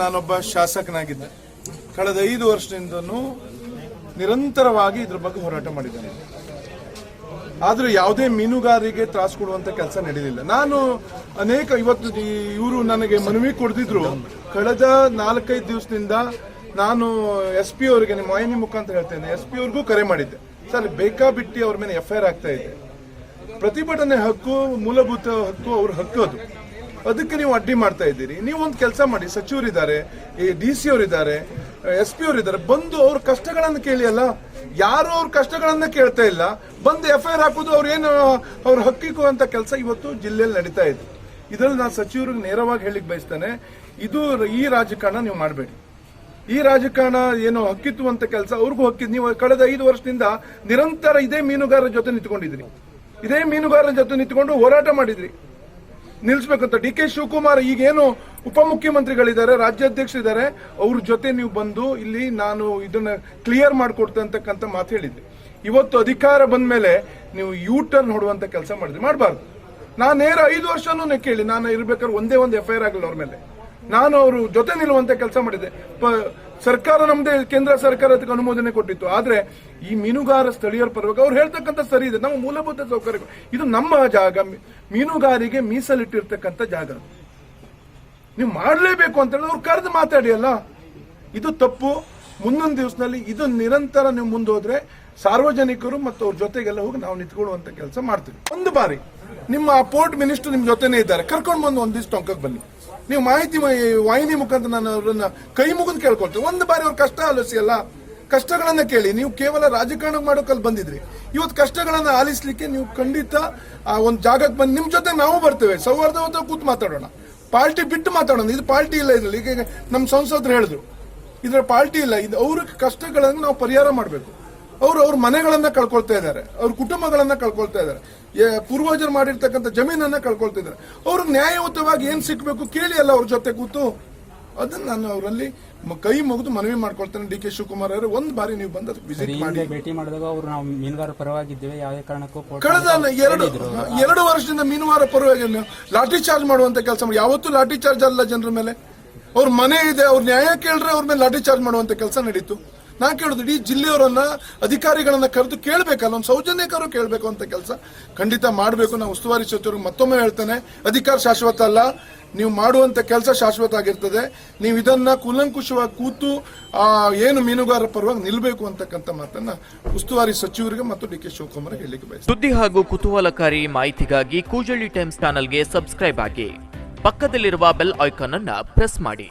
ನಾನೊಬ್ಬ ಶಾಸಕನಾಗಿದ್ದೆ. ಕಳೆದ ಐದು ವರ್ಷದಿಂದನೂ ನಿರಂತರವಾಗಿ ಇದ್ರ ಬಗ್ಗೆ ಹೋರಾಟ ಮಾಡಿದ್ದೇನೆ. ಆದ್ರೆ ಯಾವುದೇ ಮೀನುಗಾರಿಗೆ ತ್ರಾಸು ಕೊಡುವಂತ ಕೆಲಸ ನಡೆಯಲಿಲ್ಲ ನಾನು ಅನೇಕ ಇವತ್ತು ಇವರು ನನಗೆ ಮನವಿ ಕೊಡ್ತಿದ್ರು ಕಳೆದ ನಾಲ್ಕೈದು ದಿವಸದಿಂದ ನಾನು ಎಸ್ ಪಿ ಅವರಿಗೆ, ನಿಮ್ಮ ವಾಹಿನಿ ಮುಖಾಂತರ ಹೇಳ್ತೇನೆ ಎಸ್ ಪಿ ಅವ್ರಿಗೂ ಕರೆ ಮಾಡಿದ್ದೆ. ಸರ್ ಬೇಕಾಬಿಟ್ಟಿ ಅವ್ರ ಮೇಲೆ ಎಫ್ ಆಗ್ತಾ ಇದೆ. ಪ್ರತಿಭಟನೆ ಹಕ್ಕು, ಮೂಲಭೂತ ಹಕ್ಕು ಅವ್ರ ಹಕ್ಕು ಅದು. ಅದಕ್ಕೆ ನೀವು ಅಡ್ಡಿ ಮಾಡ್ತಾ ಇದ್ದೀರಿ. ನೀವು ಒಂದು ಕೆಲಸ ಮಾಡಿ. ಸಚಿವರಿದ್ದಾರೆ, ಈ ಡಿ ಸಿ ಅವರಿದ್ದಾರೆ, ಎಸ್ ಪಿ ಅವರಿದ್ದಾರೆ, ಬಂದು ಅವ್ರ ಕಷ್ಟಗಳನ್ನು ಕೇಳಿ ಅಲ್ಲ? ಯಾರು ಅವ್ರ ಕಷ್ಟಗಳನ್ನ ಕೇಳ್ತಾ ಇಲ್ಲ? ಬಂದು ಎಫ್ ಐ ಆರ್ ಹಾಕೋದು ಅವ್ರ ಏನು, ಅವ್ರ ಹಕ್ಕಿಗೂ ಅಂತ ಕೆಲಸ ಇವತ್ತು ಜಿಲ್ಲೆಯಲ್ಲಿ ನಡೀತಾ ಇದೆ. ಇದರಲ್ಲಿ ನಾನು ಸಚಿವರಿಗೆ ನೇರವಾಗಿ ಹೇಳಿಕ್ ಬಯಸ್ತೇನೆ, ಇದು ಈ ರಾಜಕಾರಣ ನೀವು ಮಾಡಬೇಡಿ. ಈ ರಾಜಕಾರಣ ಏನು ಹಕ್ಕಿತ್ತು ಅಂತ ಕೆಲಸ ಅವ್ರಿಗೂ ಹಕ್ಕಿದ್ ನೀವು ಕಳೆದ ಐದು ವರ್ಷದಿಂದ ನಿರಂತರ ಇದೇ ಮೀನುಗಾರರ ಜೊತೆ ನಿಂತ್ಕೊಂಡಿದ್ರಿ ಇದೇ ಮೀನುಗಾರರ ಜೊತೆ ನಿಂತ್ಕೊಂಡು ಹೋರಾಟ ಮಾಡಿದ್ರಿ. ನಿಲ್ಲಿಸ್ಬೇಕಂತ ಡಿ ಕೆ ಶಿವಕುಮಾರ್ ಈಗೇನು ಉಪಮುಖ್ಯಮಂತ್ರಿಗಳಿದ್ದಾರೆ, ರಾಜ್ಯಾಧ್ಯಕ್ಷರಿದ್ದಾರೆ, ಅವ್ರ ಜೊತೆ ನೀವು ಬಂದು ಇಲ್ಲಿ ನಾನು ಇದನ್ನ ಕ್ಲಿಯರ್ ಮಾಡಿಕೊಡ್ತಂತಕ್ಕಂತ ಮಾತು ಹೇಳಿದ್ರಿ ಇವತ್ತು ಅಧಿಕಾರ ಬಂದ ಮೇಲೆ ನೀವು ಯೂ ಟರ್ನ್ ಹೊಡುವಂತ ಕೆಲಸ ಮಾಡಿದ್ರಿ. ಮಾಡಬಾರ್ದು. ನಾನು ನೇರ ಐದು ವರ್ಷನೂ ಕೇಳಿ ನಾನು ಇರ್ಬೇಕಾದ್ರೆ ಒಂದೇ ಒಂದು ಎಫ್ ಐ ಆರ್ ಆಗಲ್ಲ ಅವ್ರ ಮೇಲೆ. ನಾನು ಅವರು ಜೊತೆ ನಿಲ್ಲುವಂತ ಕೆಲಸ ಮಾಡಿದೆ ಸರ್ಕಾರ ನಮ್ದೇ, ಕೇಂದ್ರ ಸರ್ಕಾರ ಅದಕ್ಕೆ ಅನುಮೋದನೆ ಕೊಟ್ಟಿತ್ತು. ಆದ್ರೆ ಈ ಮೀನುಗಾರ ಸ್ಥಳೀಯರ ಪರವಾಗಿ ಅವ್ರು ಹೇಳ್ತಕ್ಕಂಥ ಸರಿ ಇದೆ. ನಮ್ಮ ಮೂಲಭೂತ ಸೌಕರ್ಯಗಳು. ಇದು ನಮ್ಮ ಜಾಗ. ಮೀನುಗಾರಿಗೆ ಮೀಸಲಿಟ್ಟಿರ್ತಕ್ಕಂಥ ಜಾಗ. ನೀವು ಮಾಡಲೇಬೇಕು ಅಂತ ಹೇಳಿದ್ರೆ ಅವ್ರು ಕರೆದು ಮಾತಾಡಿ ಅಲ್ಲ? ಇದು ತಪ್ಪು. ಮುಂದೊಂದು ದಿವಸದಲ್ಲಿ ಇದು ನಿರಂತರ ನೀವು ಮುಂದೋದ್ರೆ ಸಾರ್ವಜನಿಕರು ಮತ್ತು ಅವ್ರ ಜೊತೆಗೆಲ್ಲ ಹೋಗಿ ನಾವು ನಿಂತ್ಕೊಳ್ಳುವಂತ ಕೆಲಸ ಮಾಡ್ತೀವಿ. ಒಂದು ಬಾರಿ. ನಿಮ್ಮ ಪೋರ್ಟ್ ಮಿನಿಸ್ಟರ್ ನಿಮ್ಮ ಜೊತೆನೇ ಇದ್ದಾರೆ. ಕರ್ಕೊಂಡು ಬಂದು ಒಂದಿಷ್ಟು ಅಂಕಕ್ಕೆ ಬನ್ನಿ. ನೀವು ಮಾಹಿತಿ, ವಾಹಿನಿ ಮುಖಾಂತರ ನಾನು ಅವರನ್ನ ಕೈ ಮುಗಿದು ಕೇಳ್ಕೊಳ್ತೀವಿ ಒಂದು ಬಾರಿ ಅವ್ರ ಕಷ್ಟ ಆಲೋಸಿ ಅಲ್ಲ? ಕಷ್ಟಗಳನ್ನ ಕೇಳಿ, ನೀವು ಕೇವಲ ರಾಜಕಾರಣ ಮಾಡೋಕಲ್ಲಿ ಬಂದಿದ್ರಿ. ಇವತ್ತು ಕಷ್ಟಗಳನ್ನ ಆಲಿಸ್ಲಿಕ್ಕೆ ನೀವು ಖಂಡಿತ, ಆ, ಒಂದು ಜಾಗಕ್ಕೆ ಬಂದು ನಿಮ್ಮ ಜೊತೆ ನಾವು ಬರ್ತೇವೆ. ಸೌಹಾರ್ದವತ್ತ ಕೂತ್ ಮಾತಾಡೋಣ. ಪಾರ್ಟಿ ಬಿಟ್ಟು ಮಾತಾಡೋಣ. ಇದು ಪಾರ್ಟಿ ಇಲ್ಲ ಇದ್ರಲ್ಲಿ. ಈಗ ನಮ್ಮ ಸಂಸದರು ಹೇಳಿದ್ರು, ಇದರ ಪಾರ್ಟಿ ಇಲ್ಲ. ಇದು ಅವ್ರ ಕಷ್ಟಗಳನ್ನು ನಾವು ಪರಿಹಾರ ಮಾಡಬೇಕು. ಅವರು ಅವ್ರ ಮನೆಗಳನ್ನ ಕಳ್ಕೊಳ್ತಾ ಇದ್ದಾರೆ. ಅವ್ರ ಕುಟುಂಬಗಳನ್ನ ಕಳ್ಕೊಳ್ತಾ ಇದ್ದಾರೆ. ಪೂರ್ವಜರು ಮಾಡಿರ್ತಕ್ಕಂಥ ಜಮೀನನ್ನ ಕಳ್ಕೊಳ್ತಾ ಇದ್ದಾರೆ. ಅವ್ರಿಗೆ ನ್ಯಾಯಯುತವಾಗಿ ಏನ್ ಸಿಕ್ಬೇಕು ಕೇಳಿ ಅಲ್ಲ ಅವ್ರ ಜೊತೆ ಕೂತು. ಅದನ್ನ ನಾನು ಅವರಲ್ಲಿ ಕೈ ಮುಗಿದು ಮನವಿ ಮಾಡ್ಕೊಳ್ತೇನೆ ಡಿ ಕೆ ಶಿವಕುಮಾರ್ ಅವರು. ಒಂದ್ ಬಾರಿ ನೀವು ಬಂದು ವಿಸಿಟ್ ಮಾಡಿ. ಭೇಟಿ ಮಾಡಿದಾಗ ಅವರು ನಾವು ಮೀನುಗಾರ ಪರವಾಗಿದ್ದೇವೆ ಯಾವುದೇ ಕಾರಣಕ್ಕೂ ಕಳೆದ ಎರಡು ಎರಡು ವರ್ಷದಿಂದ ಮೀನುಗಾರ ಪರವಾಗಿ ಲಾಠಿ ಚಾರ್ಜ್ ಮಾಡುವಂತ ಕೆಲಸ ಮಾಡಿ. ಯಾವತ್ತೂ ಲಾಠಿ ಚಾರ್ಜ್ ಅಲ್ಲ ಜನರ ಮೇಲೆ. ಅವ್ರ ಮನೆ ಇದೆ ಅವ್ರ ನ್ಯಾಯ ಕೇಳಿದ್ರೆ ಅವ್ರ ಮೇಲೆ ಲಾಠಿ ಚಾರ್ಜ್ ಮಾಡುವಂತ ಕೆಲಸ ನಡೀತು. ನಾ ಕೇಳುದು ಇಡೀ ಜಿಲ್ಲೆಯವರನ್ನ, ಅಧಿಕಾರಿಗಳನ್ನ ಕರೆದು ಕೇಳಬೇಕಲ್ಲ, ಒಂದು ಸೌಜನ್ಯಕರು ಕೇಳಬೇಕು ಅಂತ ಕೆಲಸ. ಖಂಡಿತ ಮಾಡಬೇಕು ನಾವು ಉಸ್ತುವಾರಿ ಸಚಿವರಿಗೆ ಮತ್ತೊಮ್ಮೆ ಹೇಳ್ತೇನೆ. ಅಧಿಕಾರ ಶಾಶ್ವತ ಅಲ್ಲ, ನೀವು ಮಾಡುವಂತ ಕೆಲಸ ಶಾಶ್ವತ ಆಗಿರ್ತದೆ. ನೀವು ಇದನ್ನ ಕೂಲಂಕುಷವಾಗಿ ಕೂತು ಏನು ಮೀನುಗಾರರ ಪರವಾಗಿ ನಿಲ್ಲಬೇಕು ಅಂತಕ್ಕಂಥ ಮಾತನ್ನ ಉಸ್ತುವಾರಿ ಸಚಿವರಿಗೆ ಮತ್ತು ಡಿ ಕೆ ಶಿವಕುಮಾರ್ ಹೇಳಲಿಕ್ಕೆ ಬಯಸ ಸುದ್ದಿ ಹಾಗೂ ಕುತೂಹಲಕಾರಿ ಮಾಹಿತಿಗಾಗಿ ಕೂಜಳ್ಳಿ ಟೈಮ್ಸ್ ಚಾನಲ್ಗೆ ಸಬ್ಸ್ಕ್ರೈಬ್ ಆಗಿ. ಪಕ್ಕದಲ್ಲಿರುವ ಬೆಲ್ ಐಕಾನ್ ಅನ್ನ ಪ್ರೆಸ್ ಮಾಡಿ.